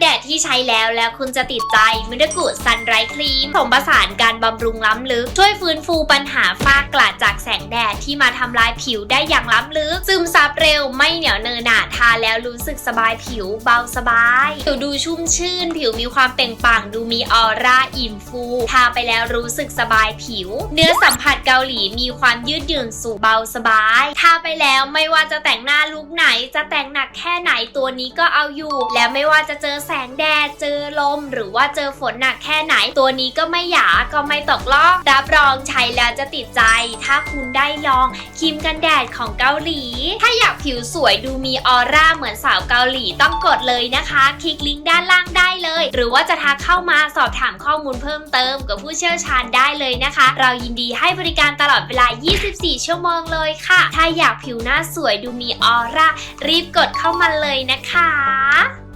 แดดที่ใช้แล้วแล้วคุณจะติดใจมิดกุซันไรครีมผสมผสานการบำรุงล้ำลึก ช่วยฟื้นฟูปัญหาฝ้ากระจาก แดดที่มาทำลายผิวได้อย่างล้ำลึก ซึมซับเร็วไม่เหนียวเนอะหนาทาแล้วรู้สึกสบายผิวเบาสบาย ผิวดูชุ่มชื่น ผิวมีความเปล่งปลั่งดูมีออร่าอิ่มฟูทาไปแล้วรู้สึกสบายผิว เนื้อสัมผัสเกาหลีมีความยืดหยุ่นสูงเบาสบายทาไปแล้วไม่ว่าจะแต่งหน้าลุกไหนจะแต่งหนักแค่ไหนตัวนี้ก็เอาอยู่ แล้วไม่ว่าจะเจอแสงแดดเจอ ลม หรือว่าเจอฝนหนักแค่ไหน ตัวนี้ก็ไม่หยาก็ไม่ตกลอกรับรองใช้แล้วจะติดใจ ถ้าคุณได้ลองครีมกันแดดของเกาหลี ถ้าอยากผิวสวยดูมีออร่าเหมือนสาวเกาหลีต้องกดเลยนะคะ คลิกลิงก์ด้านล่างได้เลย หรือว่าจะทักเข้ามาสอบถามข้อมูลเพิ่มเติมกับผู้เชี่ยวชาญได้เลยนะคะ เรายินดีให้บริการตลอดเวลา 24 ชั่วโมงเลยค่ะ ถ้าอยากผิวหน้าสวยดูมีออร่ารีบกดเข้ามาเลยนะคะ